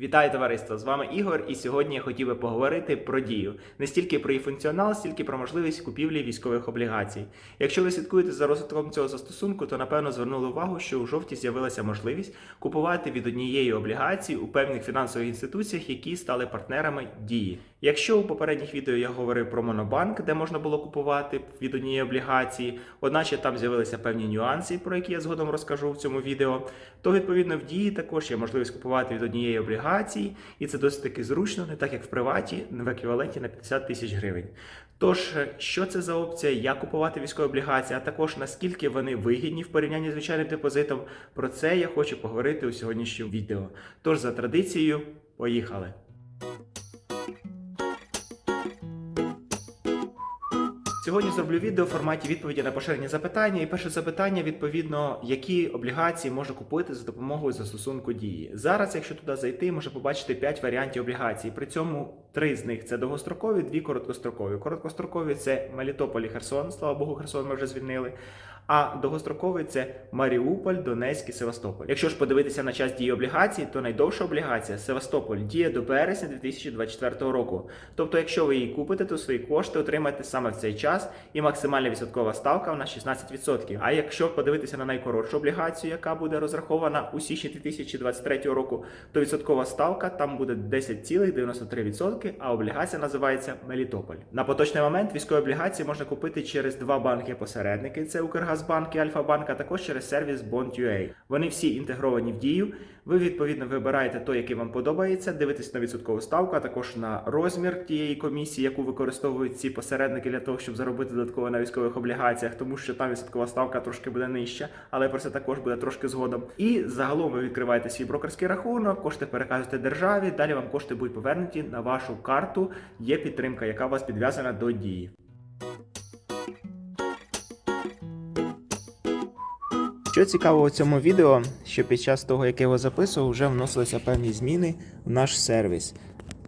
Вітаю товариство! З вами Ігор, і сьогодні я хотів би поговорити про дію не стільки про її функціонал, стільки про можливість купівлі військових облігацій. Якщо ви слідкуєте за розвитком цього застосунку, то напевно звернули увагу, що у жовтні з'явилася можливість купувати від однієї облігації у певних фінансових інституціях, які стали партнерами дії. Якщо у попередніх відео я говорив про монобанк, де можна було купувати від однієї облігації, одначе там з'явилися певні нюанси, про які я згодом розкажу в цьому відео, то відповідно в дії також є можливість купувати від однієї облігації, і це досить таки зручно, не так як в приваті, в еквіваленті на 50 тисяч гривень. Тож, що це за опція, як купувати військові облігації, а також наскільки вони вигідні в порівнянні з звичайним депозитом, про це я хочу поговорити у сьогоднішньому відео. Тож, за традицією, поїхали! Сьогодні зроблю відео в форматі відповіді на поширені запитання. І перше запитання, відповідно, які облігації можна купити за допомогою застосунку дії. Зараз, якщо туди зайти, можна побачити 5 варіантів облігацій. При цьому три з них це довгострокові, дві короткострокові. Короткострокові це Мелітополь і Херсон. Слава Богу, Херсон ми вже звільнили. А довгостроковий це Маріуполь, Донецьк і Севастополь. Якщо ж подивитися на час дії облігацій, то найдовша облігація Севастополь діє до березня 2024 року. Тобто, якщо ви її купите, то свої кошти отримаєте саме в цей час, і максимальна відсоткова ставка в нас 16%. А якщо подивитися на найкоротшу облігацію, яка буде розрахована у січні 2023 року, то відсоткова ставка там буде 10,93%, а облігація називається Мелітополь. На поточний момент військові облігації можна купити через два банки-посередники: це Укргазбанк і Альфа-Банк, а також через сервіс Bond.ua. Вони всі інтегровані в дію. Ви відповідно вибираєте той, який вам подобається, дивитесь на відсоткову ставку, а також на розмір тієї комісії, яку використовують ці посередники для того, щоб заробити додатково на військових облігаціях, тому що там відсоткова ставка трошки буде нижча, але про це також буде трошки згодом. І загалом ви відкриваєте свій брокерський рахунок, кошти переказуєте державі. Далі вам кошти будуть повернуті на вашу карту. Є підтримка, яка вас підв'язана до дії. Що цікаво у цьому відео, що під час того, як я його записував, вже вносилися певні зміни в наш сервіс.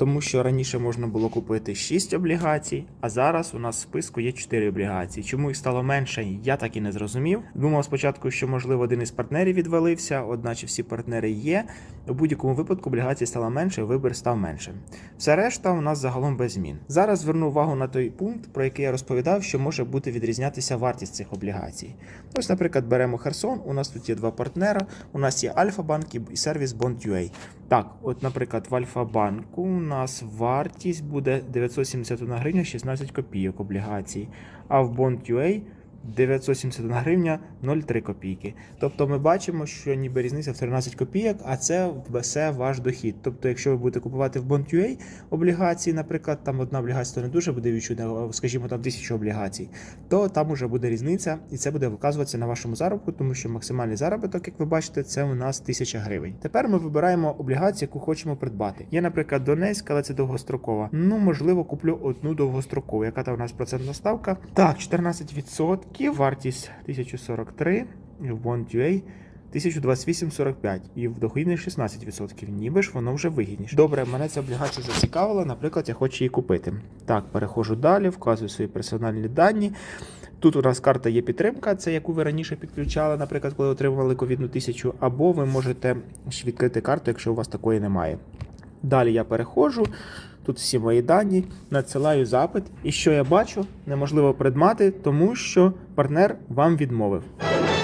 Тому що раніше можна було купити 6 облігацій, а зараз у нас в списку є 4 облігації. Чому їх стало менше, я так і не зрозумів. Думав спочатку, що можливо один із партнерів відвалився, одначе всі партнери є. У будь-якому випадку облігацій стало менше, вибір став меншим. Все решта у нас загалом без змін. Зараз зверну увагу на той пункт, про який я розповідав, що може бути відрізнятися вартість цих облігацій. Ось, наприклад, беремо Херсон. У нас тут є два партнера. У нас є Альфа-банк і сервіс Bond.ua. Так, от, наприклад, в Альфа-банку нас вартість буде 971 гривня 16 копійок облігацій, а в Bond.ua 971 гривня 0,3 копійки. Тобто ми бачимо, що ніби різниця в 13 копійок, а це все ваш дохід. Тобто, якщо ви будете купувати в Bond.ua облігації, наприклад, там одна облігація то не дуже буде відчутна, скажімо, там тисячу облігацій, то там уже буде різниця, і це буде виказуватися на вашому заробку, тому що максимальний заробіток, як ви бачите, це у нас 1000 гривень. Тепер ми вибираємо облігацію, яку хочемо придбати. Є, наприклад, Донецьк, але це довгострокова. Ну, можливо, куплю одну довгострокову. Яка там у нас процентна ставка? Так, 14%, вартість 1043, і в Bond.ua 1028,45 і в доході 16%. Ніби ж воно вже вигідніше. Добре, мене ця облігація зацікавила. Наприклад, я хочу її купити. Так, переходжу далі, вказую свої персональні дані. Тут у нас карта є підтримка, це яку ви раніше підключали, наприклад, коли отримували ковідну тисячу, або ви можете відкрити карту, якщо у вас такої немає. Далі я переходжу. Тут всі мої дані, надсилаю запит, і що я бачу, неможливо придмати, тому що партнер вам відмовив.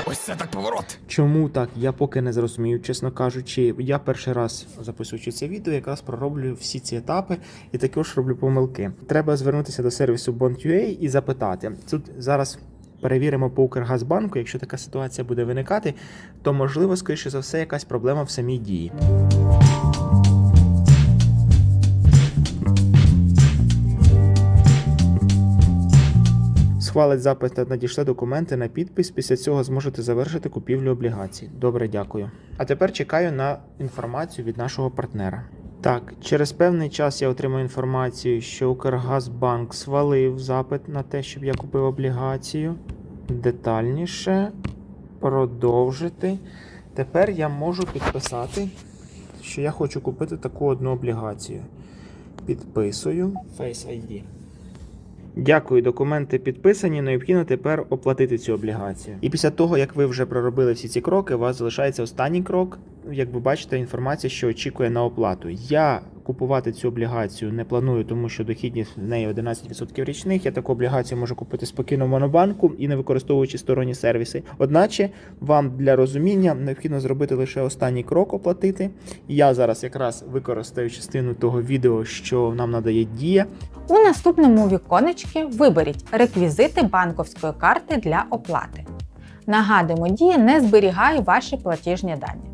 Ось це так поворот. Чому так? Я поки не зрозумів, чесно кажучи. Я перший раз записуючи це відео, якраз пророблюю всі ці етапи і також роблю помилки. Треба звернутися до сервісу Bond.ua і запитати. Тут зараз. Перевіримо по Укргазбанку, якщо така ситуація буде виникати, то можливо, скоріше за все, якась проблема в самій дії. Схвалить запит та надійшли документи на підпис. Після цього зможете завершити купівлю облігацій. Добре, дякую. А тепер чекаю на інформацію від нашого партнера. Так, через певний час я отримаю інформацію, що Укргазбанк свалив запит на те, щоб я купив облігацію. Детальніше продовжити. Тепер я можу підписати, що я хочу купити таку одну облігацію. Підписую Face ID. Дякую, документи підписані. Необхідно тепер оплатити цю облігацію. І після того, як ви вже проробили всі ці кроки, у вас залишається останній крок як ви бачите, інформація, що очікує на оплату. Я купувати цю облігацію не планую, тому що дохідність в неї 11% річних. Я таку облігацію можу купити спокійно в монобанку і не використовуючи сторонні сервіси. Одначе вам для розуміння необхідно зробити лише останній крок оплатити. Я зараз якраз використаю частину того відео, що нам надає дія. У наступному віконечці виберіть реквізити банковської карти для оплати. Нагадуємо, дія не зберігає ваші платіжні дані.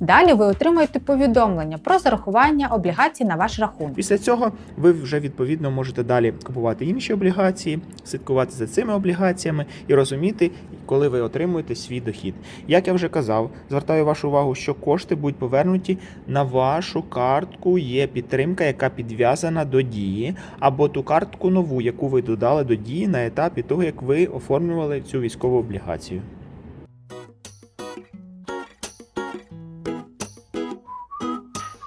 Далі ви отримаєте повідомлення про зарахування облігацій на ваш рахунок. Після цього ви вже відповідно можете далі купувати інші облігації, слідкувати за цими облігаціями і розуміти, коли ви отримуєте свій дохід. Як я вже казав, звертаю вашу увагу, що кошти будуть повернуті на вашу картку. Є підтримка, яка підв'язана до дії, або ту картку нову, яку ви додали до дії на етапі того, як ви оформлювали цю військову облігацію.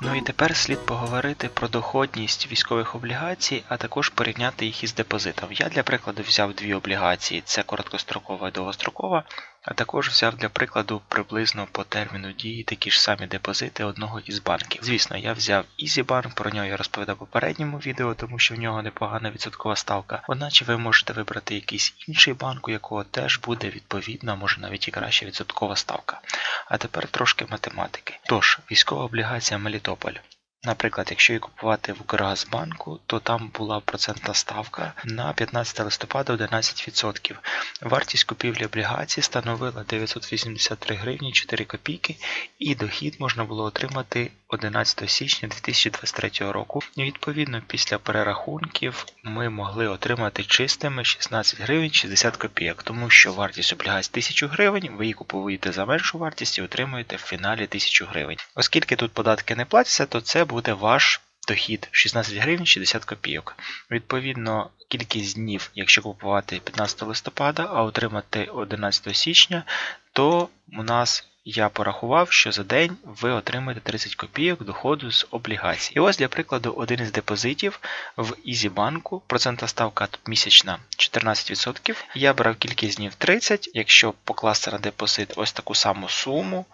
Ну і тепер слід поговорити про доходність військових облігацій, а також порівняти їх із депозитом. Я для прикладу взяв дві облігації: це короткострокова і довгострокова, а також взяв для прикладу приблизно по терміну дії такі ж самі депозити одного із банків. Звісно, я взяв EasyBank, про нього я розповідав в попередньому відео, тому що в нього непогана відсоткова ставка. Одначе ви можете вибрати якийсь інший банк, у якого теж буде відповідна, може навіть і краща відсоткова ставка. А тепер трошки математики. Тож, військова облігація Мелітополь. Наприклад, якщо її купувати в Укргазбанку, то там була процентна ставка на 15 листопада 11%. Вартість купівлі облігацій становила 983 гривні 4 копійки, і дохід можна було отримати 11 січня 2023 року. Відповідно після перерахунків ми могли отримати чистими 16 гривень 60 копійок, тому що вартість облігацій 1000 гривень, ви її купуєте за меншу вартість і отримуєте в фіналі 1000 гривень. Оскільки тут податки не платяться, то це буде ваш дохід 16 гривень 60 копійок. Відповідно, кількість днів, якщо купувати 15 листопада, а отримати 11 січня, то у нас я порахував, що за день ви отримаєте 30 копійок доходу з облігацій. І ось для прикладу один із депозитів в EasyBank, процентна ставка місячна 14%. Я брав кількість днів 30. Якщо покласти на депозит ось таку саму суму,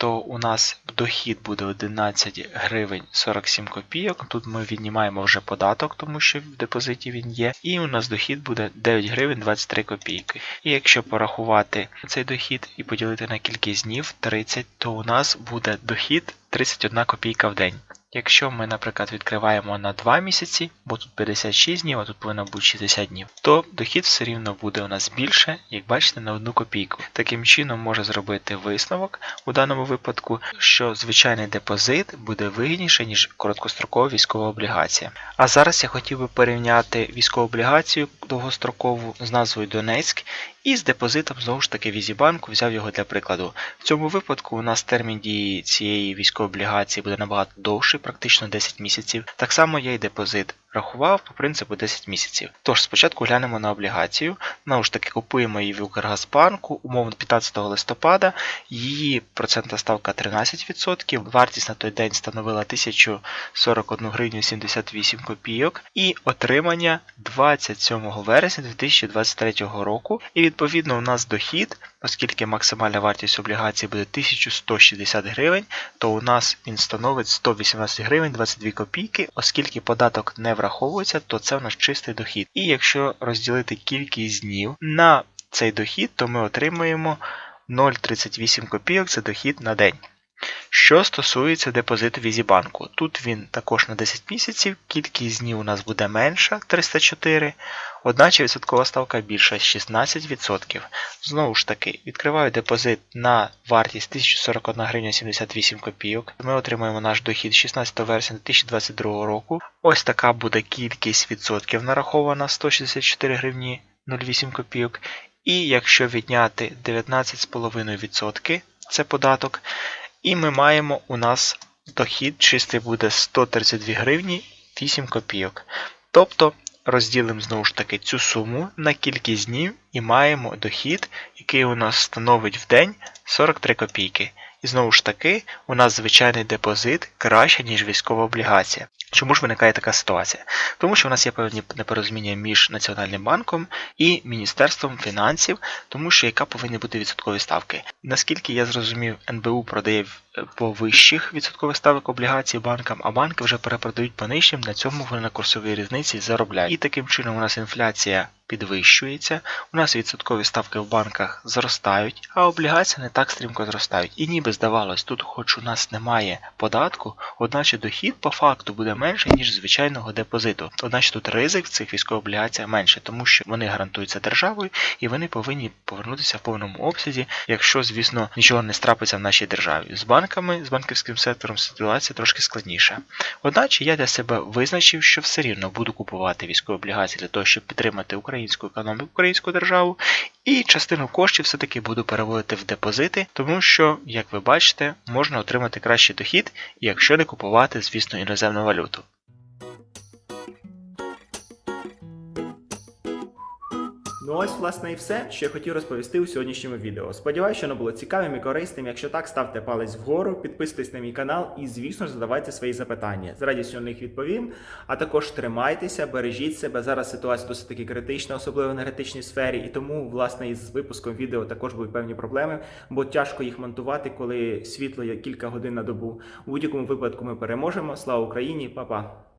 то у нас дохід буде 11 гривень 47 копійок. Тут ми віднімаємо вже податок, тому що в депозиті він є. І у нас дохід буде 9 гривень 23 копійки. І якщо порахувати цей дохід і поділити на кількість днів 30, то у нас буде дохід 31 копійка в день. Якщо ми, наприклад, відкриваємо на 2 місяці, бо тут 56 днів, а тут повинно бути 60 днів, то дохід все рівно буде у нас більше, як бачите, на одну копійку. Таким чином може зробити висновок у даному випадку, що звичайний депозит буде вигідніше, ніж короткострокова військова облігація. А зараз я хотів би порівняти військову облігацію довгострокову з назвою Донецьк і з депозитом знову ж таки в Ізібанку взяв його для прикладу. В цьому випадку у нас термін дії цієї військової облігації буде набагато довший, практично 10 місяців. Так само є й депозит рахував по принципу 10 місяців. Тож спочатку глянемо на облігацію. Знову ж таки, купуємо її в Укргазбанку, умовно 15 листопада. Її процентна ставка 13%. Вартість на той день становила 1041 гривню 78 копійок. І отримання 27 вересня 2023 року. І відповідно у нас дохід, оскільки максимальна вартість облігації буде 1160 гривень, то у нас він становить 118 гривень 22 копійки, оскільки податок не враховується, то це в нас чистий дохід. І якщо розділити кількість днів на цей дохід, то ми отримуємо 0,38 копійок це дохід на день. Що стосується депозиту в Ізібанку, тут він також на 10 місяців, кількість днів у нас буде менша 304, одначе відсоткова ставка більша 16%. Знову ж таки, відкриваю депозит на вартість 1041 гривня 78 копійок. Ми отримаємо наш дохід 16 вересня 2022 року. Ось така буде кількість відсотків нарахована 164 гривні 08 копійок. І якщо відняти 19,5% це податок, і ми маємо у нас дохід чистий буде 132 гривні 8 копійок. Тобто розділимо знову ж таки цю суму на кількість днів і маємо дохід, який у нас становить в день 43 копійки. І знову ж таки, у нас звичайний депозит краще, ніж військова облігація. Чому ж виникає така ситуація? Тому що у нас є певні непорозуміння між Національним банком і Міністерством фінансів, тому що яка повинні бути відсоткові ставки. Наскільки я зрозумів, НБУ продає по вищих відсоткових ставок облігацій банкам, а банки вже перепродають по нижчим, на цьому вони на курсовій різниці заробляють. І таким чином у нас інфляція підвищується, у нас відсоткові ставки в банках зростають, а облігації не так стрімко зростають. І ніби здавалось, тут, хоч у нас немає податку, одначе дохід по факту буде менше, ніж звичайного депозиту. Одначе тут ризик в цих військових облігаціях менше, тому що вони гарантуються державою і вони повинні повернутися в повному обсязі, якщо, звісно, нічого не страпиться в нашій державі. З банками, з банківським сектором ситуація трошки складніша. Одначе я для себе визначив, що все рівно буду купувати військові облігації для того, щоб підтримати українську економіку, українську державу, і частину коштів все-таки буду переводити в депозити, тому що, як ви бачите, можна отримати кращий дохід, якщо не купувати, звісно, іноземну валюту. Ну ось, власне, і все, що я хотів розповісти у сьогоднішньому відео. Сподіваюся, що воно було цікавим і корисним. Якщо так, ставте палець вгору, підписуйтесь на мій канал і, звісно ж, задавайте свої запитання. З радістю на них відповім. А також тримайтеся, бережіть себе. Зараз ситуація досить таки критична, особливо в енергетичній сфері, і тому, власне, із випуском відео також будуть певні проблеми, бо тяжко їх монтувати, коли світло є кілька годин на добу. У будь-якому випадку ми переможемо. Слава Україні, Па-па!